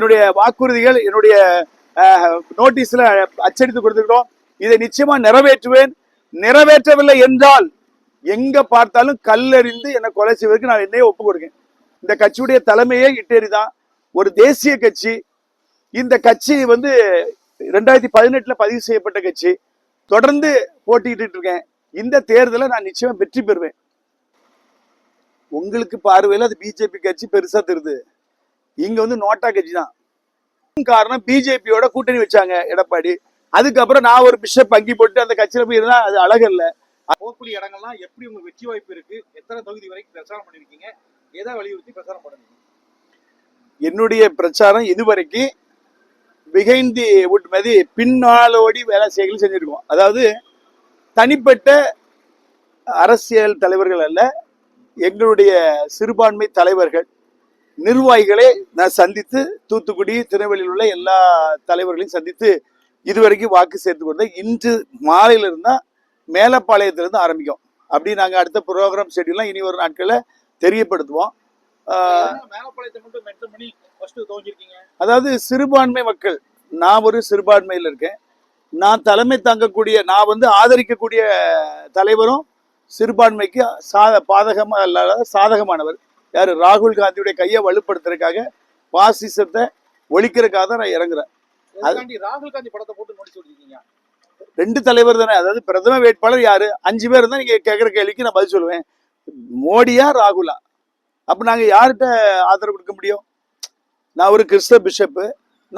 என்னுடைய வாக்குறுதிகள் என்னுடைய நோட்டீஸ்ல அச்சடித்து கொடுத்துருக்கோம் இதை நிச்சயமா நிறைவேற்றுவேன். நிறைவேற்றவில்லை என்றால் எங்க பார்த்தாலும் கல்லறிந்து என்னை கொலை செய்வதற்கு நான் என்னையே ஒப்பு கொடுக்கேன். இந்த கட்சியுடைய தலைமையே இட்டேரி தான் ஒரு தேசிய கட்சி. இந்த கட்சி வந்து ரெண்டாயிரத்தி பதினெட்டுல பதிவு செய்யப்பட்ட கட்சி. தொடர்ந்து போட்டியிட்டு இருக்கேன். இந்த தேர்தலை நான் நிச்சயமா வெற்றி பெறுவேன். உங்களுக்கு பார்வையில் அது பிஜேபி கட்சி பெருசா தெரியுது. இங்க வந்து நோட்டா கட்சி தான். காரணம் பிஜேபியோட கூட்டணி வச்சாங்க எடப்பாடி. அதுக்கப்புறம் நான் ஒரு பிஷப் அங்கி போட்டு அந்த கட்சியில போய் இருந்தா அது அழகல்ல போகக்கூடிய இடங்கள்லாம் எப்படி உங்க வெற்றி வாய்ப்பு இருக்கு? எத்தனை தொகுதி வரைக்கும் பிரச்சாரம் பண்ணிருக்கீங்க? எதை வலியுறுத்தி பிரச்சாரம் பண்ணுவீங்க? என்னுடைய பிரச்சாரம் இதுவரைக்கும் பிஹைண்ட் தி வுட் மாதிரி பின்னாலோடி வேலை செய்கள் செஞ்சிருக்கோம். அதாவது தனிப்பட்ட அரசியல் தலைவர்கள் அல்ல எங்களுடைய சிறுபான்மை தலைவர்கள் நிர்வாகிகளை நான் சந்தித்து தூத்துக்குடி திருநெல்வேலியில் உள்ள எல்லா தலைவர்களையும் சந்தித்து இதுவரைக்கும் வாக்கு சேர்த்து கொண்டேன் இன்று மாலையில இருந்தா மேலப்பாளையத்திலிருந்து ஆரம்பிக்கும். அப்படி நாங்கள் அடுத்த ப்ரோக்ராம் ஷெட்யூல்லாம் இனி ஒரு நாட்களில் தெரியப்படுத்துவோம். அதாவது சிறுபான்மை மக்கள் நான் ஒரு சிறுபான்மையில் இருக்கேன். நான் தலைமை தாங்கக்கூடிய நான் வந்து ஆதரிக்கக்கூடிய தலைவரும் சிறுபான்மைக்கு சாத பாதகமாக இல்லாத சாதகமானவர். யார்? ராகுல் காந்தியுடைய கையை வலுப்படுத்துறதுக்காக பாசிசத்தை ஒழிக்கிறதுக்காக தான் நான் இறங்குறேன். ராகுல் காந்தி படத்தை போட்டு நோட்டீஸ் கொடுத்துருக்கீங்க ரெண்டு தலைவர் தானே. அதாவது பிரதம வேட்பாளர் யாரு? அஞ்சு பேர் தான் நீங்க கேட்குற கேள்விக்கு நான் பதில் சொல்லுவேன். மோடியா ராகுலா? அப்ப நாங்க யார்கிட்ட ஆதரவு கொடுக்க முடியும்? நான் ஒரு கிறிஸ்தவ பிஷப்பு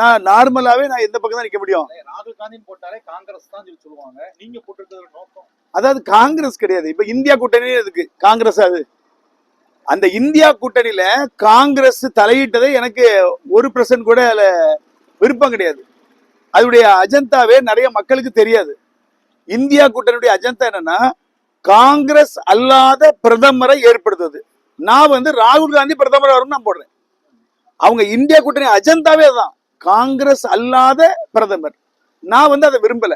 நான் நார்மலாவே நான் எந்த பக்கம் தான் நிக்க முடியும்? ராகுல் காந்தின்னு போட்டாலே காங்கிரஸ் தான் சொல்லி சொல்லுவாங்க. நீங்க போட்டிருக்கிறது நோக்கம்? அதாவது காங்கிரஸ் கிடையாது. இப்ப இந்தியா கூட்டணி இருக்கு காங்கிரஸ் அது? அந்த இந்தியா கூட்டணியில காங்கிரஸ் தலையிட்டதை எனக்கு ஒரு பர்சன்ட் கூட அதுல விருப்பம் கிடையாது. அதனுடைய அஜந்தாவே நிறைய மக்களுக்கு தெரியாது. இந்தியா கூட்டணியுடைய அஜந்தா என்னன்னா காங்கிரஸ் அல்லாத பிரதமரை ஏற்படுத்துவது நான் வந்து ராகுல் காந்தி பிரதமர் வரும்னு நான் போடுறேன். அவங்க இந்தியா கூட்டணி அஜந்தாவே அதுதான் காங்கிரஸ் அல்லாத பிரதமர். நான் வந்து அதை விரும்பல.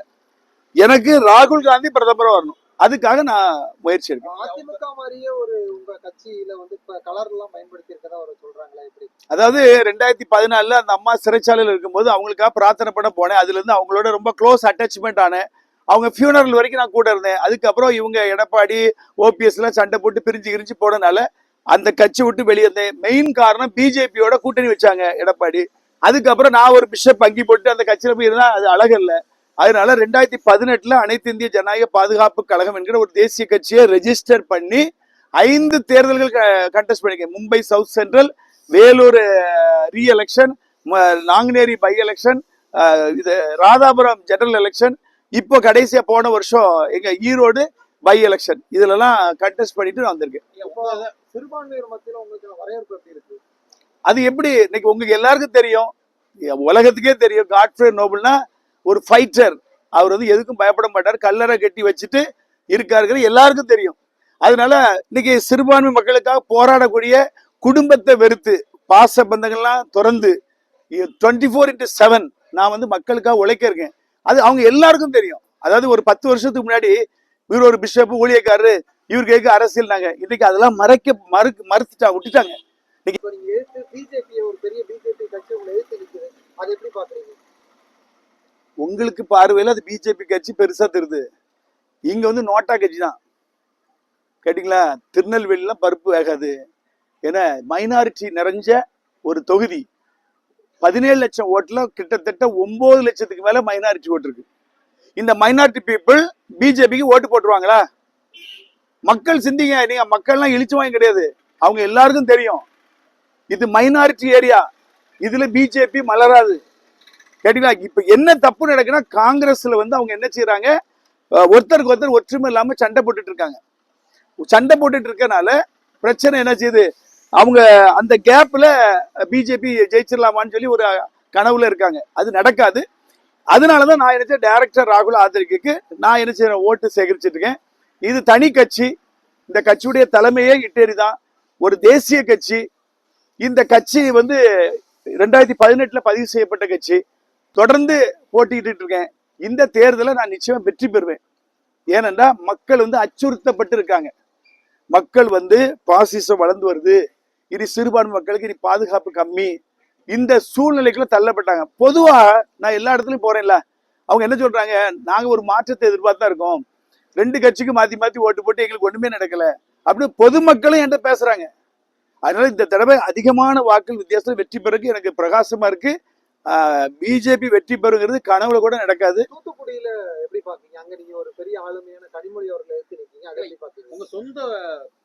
எனக்கு ராகுல் காந்தி பிரதமர் வரணும். அதுக்காக நான் முயற்சி எடுக்கேன் அதிமுக மாதிரியே ஒரு உங்க கட்சியில வந்து இப்ப கலர் எல்லாம் பயன்படுத்தி இருக்கதா ஒரு சொல்றாங்களா எப்படி? அதாவது ரெண்டாயிரத்தி பதினாலுல அந்த அம்மா சிறைச்சாலையில் இருக்கும்போது அவங்களுக்காக பிரார்த்தனை பண்ண போனேன். அதுல இருந்து அவங்களோட ரொம்ப க்ளோஸ் அட்டாச்மெண்ட் ஆனேன். அவங்க ஃபியூனரல் வரைக்கும் நான் கூட இருந்தேன். அதுக்கப்புறம் இவங்க எடப்பாடி ஓபிஎஸ் எல்லாம் சண்டை போட்டு பிரிஞ்சு கிரிஞ்சு போனனால அந்த கட்சி விட்டு வெளியே இருந்தேன் மெயின் காரணம் பிஜேபியோட கூட்டணி வச்சாங்க எடப்பாடி. அதுக்கப்புறம் நான் ஒரு பிஷப் அங்கி போட்டு அந்த கட்சியில போய் இருந்தா அது அழகல்ல அதனால ரெண்டாயிரத்தி பதினெட்டுல அனைத்து இந்திய ஜனநாயக பாதுகாப்பு கழகம் என்கிற ஒரு தேசிய கட்சியை ரெஜிஸ்டர் பண்ணி ஐந்து தேர்தல்கள் கண்டெஸ்ட் பண்ணிருக்கேன். Mumbai south central Vellore re election Nanguneri by election இது ராதாபுரம் ஜெனரல் எலெக்ஷன் இப்போ கடைசியா போன வருஷம் எங்க ஈரோடு பை எலெக்ஷன் இதுலலாம் கண்டெஸ்ட் பண்ணிட்டு நான் வந்திருக்கேன். அது எப்படி இன்னைக்கு உங்களுக்கு எல்லாருக்கும் தெரியும். உலகத்துக்கே தெரியும். காட்ஃப்ரே நோபல்னா ஒரு ஃபைட்டர் அவர் வந்து எதுக்கும் பயப்பட மாட்டார். கல்லறை கட்டி வச்சுட்டு இருக்காருங்கிற எல்லாருக்கும் தெரியும். அதனால இன்னைக்கு சிறுபான்மை மக்களுக்காக போராடக்கூடிய குடும்பத்தை வெறுத்து பாச பந்தங்கள்லாம் திறந்து டுவெண்ட்டி ஃபோர் இன்ட்டு செவன் நான் வந்து மக்களுக்காக உழைக்க இருக்கேன். அது அவங்க எல்லாருக்கும் தெரியும். அதாவது ஒரு பத்து வருஷத்துக்கு முன்னாடி இவர் ஒரு பிஷப் ஊழியக்காரரு இவர் கேட்க அரசியல்னாங்க இன்னைக்கு அதெல்லாம் மறைக்க மறு மறுத்துட்டாங்க விட்டுட்டாங்க. இன்னைக்கு பிஜேபி ஒரு பெரிய பிஜேபி கட்சி உங்களை எதிர்த்து அதை எப்படி பாக்குறீங்க உங்களுக்கு பார்வையில் அது பிஜேபி கட்சி பெருசாக தருது இங்கே வந்து நோட்டா கட்சி தான் கேட்டிங்களா? திருநெல்வேலிலாம் பருப்பு வேகாது. ஏன்னா மைனாரிட்டி நிறைஞ்ச ஒரு தொகுதி. பதினேழு லட்சம் ஓட்டில் கிட்டத்தட்ட ஒம்பது லட்சத்துக்கு மேலே மைனாரிட்டி ஓட்டு இருக்கு. இந்த மைனாரிட்டி பீப்புள் பிஜேபிக்கு ஓட்டு போட்டுருவாங்களா? மக்கள் சிந்திங்க. நீங்க மக்கள்லாம் இழிச்சு வாங்க கிடையாது. அவங்க எல்லாருக்கும் தெரியும். இது மைனாரிட்டி ஏரியா இதுல பிஜேபி மலராது. கேட்டீங்களா? இப்ப என்ன தப்பு நடக்குன்னா காங்கிரஸ்ல வந்து அவங்க என்ன செய்யறாங்க ஒருத்தருக்கு ஒருத்தர் ஒற்றுமை இல்லாம சண்டை போட்டுட்டு இருக்காங்க. சண்டை போட்டுட்டு இருக்கனால பிரச்சனை என்ன செய்யுது? அவங்க அந்த கேப்ல பிஜேபி ஜெயிச்சிடலாமான்னு சொல்லி ஒரு கனவுல இருக்காங்க. அது நடக்காது. அதனாலதான் நான் என்ன டைரக்டர் ராகுல் ஆதரிக்கு நான் என்ன செய்யறேன்? ஓட்டு சேகரிச்சிட்டு இருக்கேன். இது தனி கட்சி. இந்த கட்சியுடைய தலைமையே இட்டேரி தான் ஒரு தேசிய கட்சி. இந்த கட்சி வந்து ரெண்டாயிரத்தி பதினெட்டுல பதிவு செய்யப்பட்ட கட்சி. தொடர்ந்து போட்டிக்கிட்டு இருக்கேன். இந்த தேர்தலை நான் நிச்சயம் வெற்றி பெறுவேன். ஏனென்றா மக்கள் வந்து அச்சுறுத்தப்பட்டு இருக்காங்க மக்கள் வந்து பாசிசம் வளர்ந்து வருது. இனி சிறுபான்மை மக்களுக்கு இனி பாதுகாப்பு கம்மி. இந்த சூழ்நிலைக்குள்ள தள்ளப்பட்டாங்க. பொதுவா நான் எல்லா இடத்துலயும் போறேன்ல. அவங்க என்ன சொல்றாங்க? நாங்க ஒரு மாற்றத்தை எதிர்பார்த்து தான் இருக்கோம். ரெண்டு கட்சிக்கு மாத்தி மாத்தி ஓட்டு போட்டு எங்களுக்கு ஒண்ணுமே நடக்கல. அப்படின்னு பொதுமக்களும் என்கிட்ட பேசுறாங்க. அதனால இந்த தடவை அதிகமான வாக்கள் வித்தியாசத்தில் வெற்றி பெறக்கு எனக்கு பிரகாசமா இருக்கு. பிஜேபி வெற்றி பெறுங்கிறது கனவுல கூட நடக்காது. தூத்துக்குடியில எப்படி பாக்கீங்க அங்க நீங்க ஒரு பெரிய ஆளுமையான கனிமொழி அவர்களை எடுத்து நிக்கீங்க அதை எப்படி பாக்கீங்க உங்க சொந்த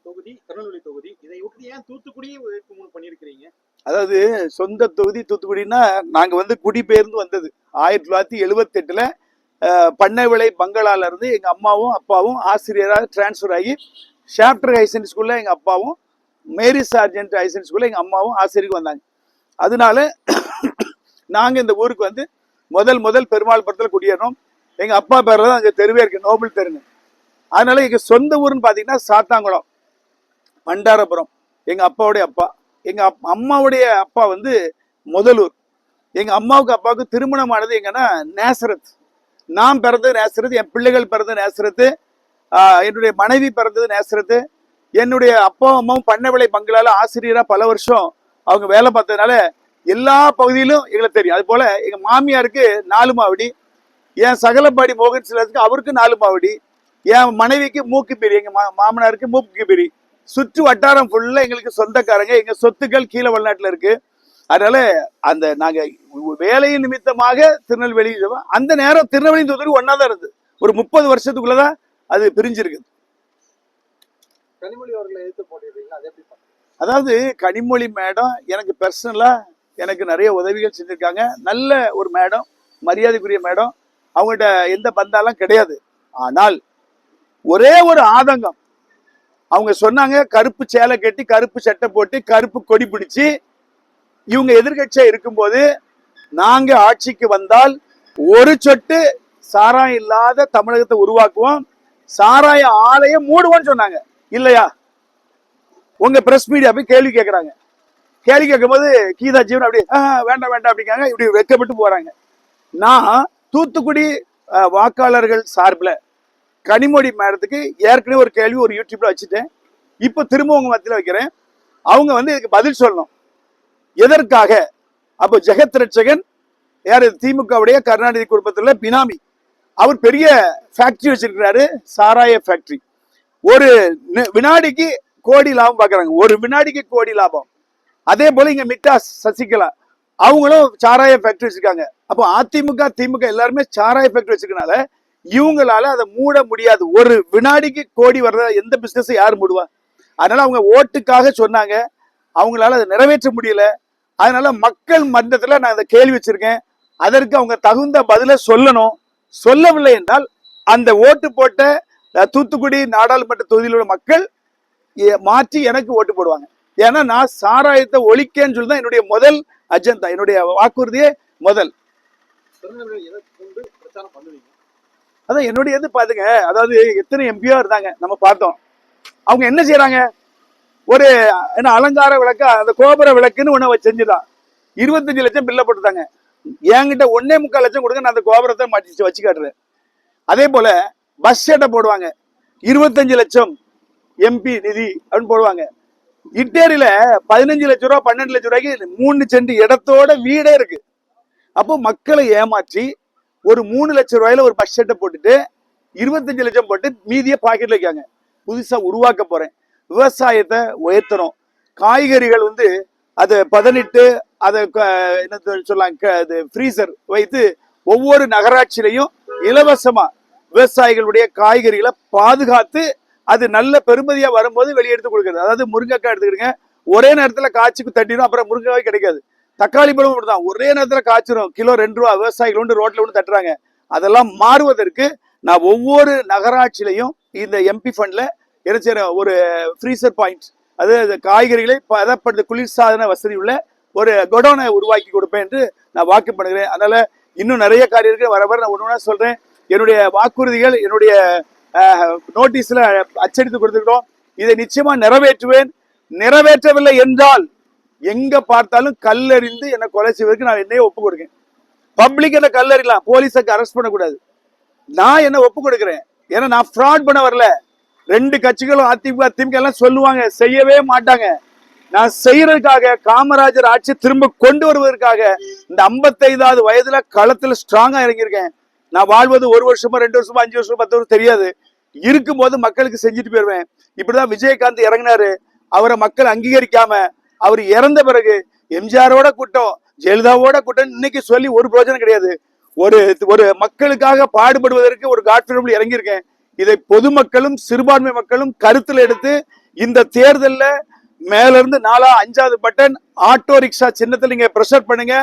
தொகுதி திருநெல்வேலி தொகுதி இதை விட்டு ஏன் தூத்துக்குடியும் வேட்புமனு பண்ணிருக்கிறீங்க அதாவது சொந்த தொகுதி தூத்துக்குடினா நாங்க வந்து குடிபெயர்ந்து வந்தது. ஆயிரத்தி தொள்ளாயிரத்தி எழுபத்தி எட்டுல பண்ணைவிளை பங்களால இருந்து எங்க அம்மாவும் அப்பாவும் ஆசிரியராக டிரான்ஸ்ஃபர் ஆகி ஷாப்டர் ஹைசன் ஸ்கூல்ல எங்க அப்பாவும் மேரி சார்ஜென்ட் ஹைசன் ஸ்கூல்ல எங்க அம்மாவும் ஆசிரியருக்கு வந்தாங்க. அதனால நாங்கள் இந்த ஊருக்கு வந்து முதல் முதல் பெருமாள் படத்தில் குடியேறோம் எங்கள் அப்பா பேரில் தான் அங்கே தெருவே இருக்குது நோபல் தெருங்க அதனால எங்கள் சொந்த ஊர்னு பார்த்தீங்கன்னா சாத்தாங்குளம் பண்டாரபுரம். எங்கள் அப்பாவுடைய அப்பா. எங்கள் அப்- அம்மாவுடைய அப்பா வந்து முதலூர். எங்கள் அம்மாவுக்கு அப்பாவுக்கு திருமணமானது எங்கன்னா நேசரத். நான் பிறந்தது நேசரத் என் பிள்ளைகள் பிறந்தது நேசரத்து என்னுடைய மனைவி பிறந்தது நேசரத்து. என்னுடைய அப்பா அம்மாவும் பண்ணவிளை பங்களால ஆசிரியராக பல வருஷம் அவங்க வேலை பார்த்ததுனால எல்லா பகுதியிலும் எங்களுக்கு தெரியும். அது போல எங்க மாமியாருக்கு நாலு மாவடி என் சகலப்பாடி மோகன் சிலருக்கு அவருக்கு நாலு மாவடி என் மனைவிக்கு மூக்கு பிரி எங்க மாமனாருக்கு மூக்கு பிரி. சுற்று வட்டாரம் ஃபுல்லா எங்களுக்கு சொந்தக்காரங்க. எங்க சொத்துக்கள் கீழே வெளிநாட்டுல இருக்கு. அதனால அந்த நாங்க வேலையின் நிமித்தமாக திருநெல்வேலி அந்த நேரம் திருநெல்வேலி தூத்துக்குடி ஒன்னா தான் இருந்தது. ஒரு முப்பது வருஷத்துக்குள்ளதான் அது பிரிஞ்சிருக்கு கனிமொழி அவர்களை எடுத்து போட்டிருக்கீங்க அதை எப்படி பாக்கீங்க அதாவது கனிமொழி மேடம் எனக்கு பர்சனலா எனக்கு நிறைய உதவிகள் செஞ்சுருக்காங்க. நல்ல ஒரு மேடம் மரியாதைக்குரிய மேடம். அவங்கள்ட்ட எந்த பந்தாலாம் கிடையாது. ஆனால் ஒரே ஒரு ஆதங்கம். அவங்க சொன்னாங்க கருப்பு சேலை கட்டி கருப்பு சட்டை போட்டு கருப்பு கொடி பிடிச்சு இவங்க எதிர்கட்சியா இருக்கும்போது நாங்க ஆட்சிக்கு வந்தால் ஒரு சொட்டு சாராயம் இல்லாத தமிழகத்தை உருவாக்குவோம். சாராய ஆலையை மூடுவோம்னு சொன்னாங்க. இல்லையா? உங்க பிரஸ் மீடியா போய் கேள்வி கேட்கறாங்க கேள்வி கேட்கும்போது கீதா ஜீவன் அப்படி வேண்டாம் வேண்டாம் அப்படிங்காங்க இப்படி வெக்கப்பட்டு போறாங்க. நான் தூத்துக்குடி வாக்காளர்கள் சார்பில் கனிமொழி மேடத்துக்கு ஏற்கனவே ஒரு கேள்வி ஒரு யூடியூப்ல வச்சுட்டேன். இப்போ திரும்ப உங்க மத்தியில் வைக்கிறேன். அவங்க வந்து இதுக்கு பதில் சொல்லணும். எதற்காக? அப்போ ஜெகத் ரட்சகன் யார்? திமுகவுடைய கருணாநிதி குடும்பத்தில் பினாமி. அவர் பெரிய ஃபேக்டரி வச்சிருக்கிறாரு சாராய ஃபேக்டரி ஒரு வினாடிக்கு கோடி லாபம் பார்க்குறாங்க ஒரு வினாடிக்கு கோடி லாபம். அதே போல இங்க மிட்டா சசிகலா அவங்களும் சாராய ஃபேக்டரி வச்சிருக்காங்க. அப்போ அதிமுக திமுக எல்லாருமே சாராய ஃபேக்டரி வச்சிருக்கனால இவங்களால அதை மூட முடியாது. ஒரு வினாடிக்கு கோடி வர்ற எந்த பிசினஸ் யார் மூடுவா? அதனால அவங்க ஓட்டுக்காக சொன்னாங்க. அவங்களால அதை நிறைவேற்ற முடியல. அதனால மக்கள் மன்றத்துல நான் அதை கேள்வி வச்சிருக்கேன். அதற்கு அவங்க தகுந்த பதிலை சொல்லணும். சொல்லவில்லை என்றால் அந்த ஓட்டு போட்ட தூத்துக்குடி நாடாளுமன்ற தொகுதியில் உள்ள மக்கள் மாற்றி எனக்கு ஓட்டு போடுவாங்க. ஏன்னா நான் சாராயத்தை ஒழிக்கேன்னு சொல்லி தான் என்னுடைய முதல் அஜெண்டா என்னுடைய வாக்குறுதியே முதல். அதான் என்னுடைய இது பாத்துங்க அதாவது எத்தனை எம்பியோ இருந்தாங்க நம்ம பார்த்தோம். அவங்க என்ன செய்யறாங்க ஒரு என்ன அலங்கார விளக்கா அந்த கோபுர விளக்குன்னு வச்சு செஞ்சுதான் இருபத்தஞ்சு லட்சம் பில்ல போட்டுட்டாங்க என்கிட்ட ஒன்னே முக்கால் லட்சம் கொடுங்க நான் அந்த கோபுரத்தை மாட்டி வச்சு காட்டுறேன். அதே போல பஸ் ஷெட்டை போடுவாங்க. இருபத்தஞ்சு லட்சம் எம்பி நிதி அப்படின்னு போடுவாங்க. இட்டேரியில பதினஞ்சு லட்ச ரூபா பன்னெண்டு லட்ச ரூபாய்க்கு மூணு சென்ட் இடத்தோட வீடே இருக்கு. அப்போ மக்களை ஏமாற்றி ஒரு மூணு லட்சம் ரூபாயில ஒரு பஸ் ஷெட்டை போட்டுட்டு இருபத்தஞ்சு லட்சம் போட்டு மீதியை பாக்கெட்ல வைக்காங்க. புதுசா உருவாக்க போறேன். விவசாயத்தை உயர்த்தணும். காய்கறிகள் வந்து அதை பதனிட்டு அதை என்ன சொல்லலாம் க- அது ஃப்ரீசர் வைத்து ஒவ்வொரு நகராட்சியிலையும் இலவசமா விவசாயிகளுடைய காய்கறிகளை பாதுகாத்து அது நல்ல பெருமதியா வரும்போது வெளியெடுத்து கொடுக்குறது. அதாவது முருங்கைக்காய் எடுத்துக்கிடுங்க. ஒரே நேரத்துல காய்ச்சிக்கு தட்டிடும் அப்புறம் முருங்கைக்காய் கிடைக்காது. தக்காளி பழமும் அப்படிதான் ஒரே நேரத்துல காய்ச்சிரும். கிலோ ரெண்டு ரூபா விவசாயிகள் வந்து ரோட்ல வந்து தட்டுறாங்க. அதெல்லாம் மாறுவதற்கு நான் ஒவ்வொரு நகராட்சியிலையும் இந்த எம்பி ஃபண்ட்ல என்ன ஒரு ஃப்ரீசர் பாயிண்ட் அது காய்கறிகளை பதப்படுத்த குளிர்சாதன வசதி உள்ள ஒரு கொடோனை உருவாக்கி கொடுப்பேன் என்று நான் வாக்கு பண்ணுகிறேன். அதனால இன்னும் நிறைய காரியம் இருக்கு. வர வர நான் ஒன்று ஒன்றா சொல்றேன். என்னுடைய வாக்குறுதிகள் என்னுடைய நோட்டீஸில் அச்சடித்து கொடுத்துக்கிட்டோம் இதை நிச்சயமாக நிறைவேற்றுவேன். நிறைவேற்றவில்லை என்றால் எங்கே பார்த்தாலும் கல்லறிந்து என்னை கொலை செய்வதற்கு நான் என்னையே ஒப்பு கொடுக்கேன் பப்ளிக் என்ன கல்லறிலாம் போலீஸுக்கு அரெஸ்ட் பண்ணக்கூடாது. நான் என்ன ஒப்பு கொடுக்குறேன். ஏன்னா நான் ஃப்ராட் பண்ண வரல. ரெண்டு கட்சிகளும் அதிமுக திமுக எல்லாம் சொல்லுவாங்க. செய்யவே மாட்டாங்க. நான் செய்யறதுக்காக காமராஜர் ஆட்சி திரும்ப கொண்டு வருவதற்காக இந்த 55வது வயதுல களத்துல ஸ்ட்ராங்கா இறங்கியிருக்கேன். நான் வாழ்வது ஒரு வருஷமா ரெண்டு வருஷமா அஞ்சு வருஷமா பத்து வருஷம் தெரியாது. இருக்கும்போது மக்களுக்கு செஞ்சுட்டு போயிடுவேன் இப்படிதான் விஜயகாந்த் இறங்கினாரு. அவரை மக்கள் அங்கீகரிக்காம அவர் இறந்த பிறகு எம்ஜிஆரோட கூட்டம் ஜெயலலிதாவோட கூட்டம் இன்னைக்கு சொல்லி ஒரு பிரயோஜனம் கிடையாது. ஒரு ஒரு மக்களுக்காக பாடுபடுவதற்கு ஒரு காட்பிரபிள் இறங்கியிருக்கேன். இதை பொதுமக்களும் சிறுபான்மை மக்களும் கருத்தில் எடுத்து இந்த தேர்தலில் மேலிருந்து நாலா அஞ்சாவது பட்டன் ஆட்டோ ரிக்ஷா சின்னத்தில் நீங்க ப்ரெஷர் பண்ணுங்க.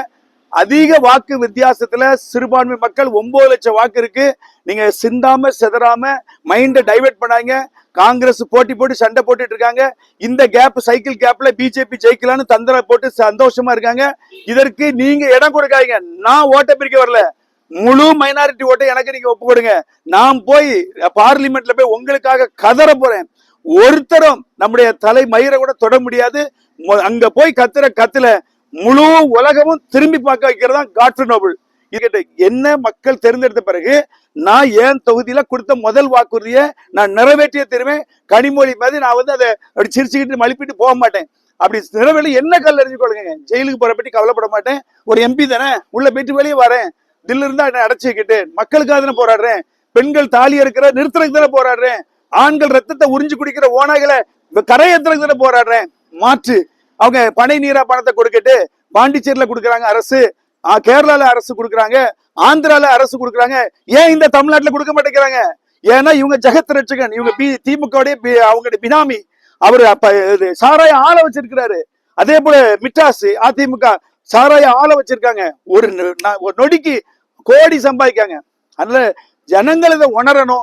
அதிக வாக்கு வித்தியாசத்துல சிறுபான்மை மக்கள் ஒன்பது லட்சம் வாக்கு இருக்கு. நீங்க சிந்தாம செதறாம மைண்ட டைவர்ட் பண்ணாங்க காங்கிரஸ் போட்டி போட்டு சண்டை போட்டுட்டு இருக்காங்க. இந்த கேப் சைக்கிள் கேப்ல பிஜேபி ஜெயிக்கலாம்னு தந்திர போட்டு சந்தோஷமா இருக்காங்க. இதற்கு நீங்க இடம் கொடுக்காதீங்க. நான் ஓட்ட பிரிக்க வரல. முழு மைனாரிட்டி ஓட்டை எனக்கு நீங்க ஒப்பு கொடுங்க. நான் போய் பார்லிமெண்ட்ல போய் உங்களுக்காக கதற போறேன். ஒருத்தரும் நம்முடைய தலை மயிரை கூட தொட முடியாது. அங்க போய் கத்துற கத்துல முழு உலகமும் திரும்பி பார்க்க வைக்கிறது தான் காட்ரு நோபல் இதுகிட்ட என்ன மக்கள் தேர்ந்தெடுத்த பிறகு நான் ஏன் தொகுதியில கொடுத்த முதல் வாக்குறுதியை நான் நிறைவேற்றிய தருவேன். கனிமொழி மாதிரி நான் வந்து அதை அப்படி சிரிச்சுக்கிட்டு மழுப்பிட்டு போக மாட்டேன். அப்படி நிறைவேறி என்ன கல் அறிஞ்சுக்கொள்ளுங்க ஜெயிலுக்கு போற பற்றி கவலைப்பட மாட்டேன். ஒரு எம்பி தானே உள்ள போயிட்டு வெளியே வரேன். தில்ல இருந்தா என்ன அடைச்சிக்கிட்டு மக்களுக்காக தானே போராடுறேன். பெண்கள் தாலி இருக்கிற நிறுத்துறதுக்கு தானே போராடுறேன். ஆண்கள் ரத்தத்தை உறிஞ்சு குடிக்கிற ஓனாய்களை கரையேத்துறதுக்கு தானே போராடுறேன். மாற்று. அவங்க பனை நீரா பணத்தை கொடுக்கட்டு பாண்டிச்சேரியில கொடுக்குறாங்க அரசு கேரளால அரசு கொடுக்குறாங்க ஆந்திரால அரசு கொடுக்குறாங்க. ஏன் இந்த தமிழ்நாட்டுல கொடுக்க மாட்டேங்கிறாங்க? ஏன்னா இவங்க ஜெகத் ரட்சகன் இவங்க பி திமுகவுடைய பி- அவங்களுடைய பினாமி. அவரு அப்ப இது சாராய ஆள வச்சிருக்கிறாரு. அதே போல மிட்டாஸ் அதிமுக சாராய ஆள வச்சிருக்காங்க. ஒரு நொ- ந- ஒரு நொடிக்கு கோடி சம்பாதிக்காங்க. அதனால ஜனங்கள் இதை உணரணும்.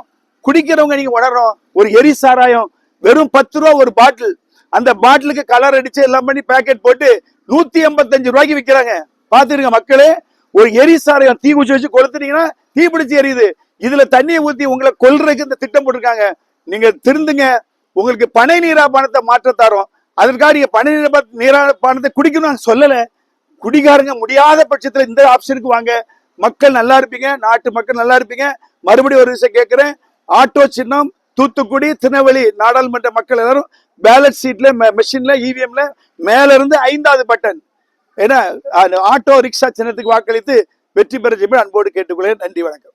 குடிக்கிறவங்க நீங்க உணரணும். ஒரு எரி சாராயம் வெறும் பத்து ரூபா ஒரு பாட்டில். அந்த பாட்டிலுக்கு கலர் அடிச்சு எல்லாம் பண்ணி பேக்கெட் போட்டு நூத்தி எண்பத்தஞ்சு ரூபாய்க்கு விற்கிறாங்க பாத்துருங்க மக்களே ஒரு எரி தீ குச்சி வச்சு கொளுத்துனீங்கன்னா தீ பிடிச்சி எரியுது. இதுல தண்ணியை ஊத்தி உங்களை கொல்றதுக்கு இந்த திட்டம் போட்டிருக்காங்க. நீங்க திருந்துங்க. உங்களுக்கு பனை நீரா பணத்தை மாற்ற தரோம். அதற்காக நீங்க பனை நீரா நீரா பணத்தை குடிக்கணும் நான் சொல்லல. குடிகாரங்க முடியாத பட்சத்துல இந்த ஆப்ஷனுக்கு வாங்க. மக்கள் நல்லா இருப்பீங்க. நாட்டு மக்கள் நல்லா இருப்பீங்க. மறுபடியும் ஒரு விஷயம் கேட்கிறேன் ஆட்டோ சின்னம் தூத்துக்குடி திருநெல்வேலி நாடாளுமன்ற மக்கள் எல்லாரும் பேலட் சீட்ல மெஷின்ல இவிஎம்ல மேல இருந்து ஐந்தாவது பட்டன் ஏன்னா ஆட்டோ ரிக்ஷா சின்னத்துக்கு வாக்களித்து வெற்றி பெற அன்போடு கேட்டுக்கொள்ள நன்றி வணக்கம்.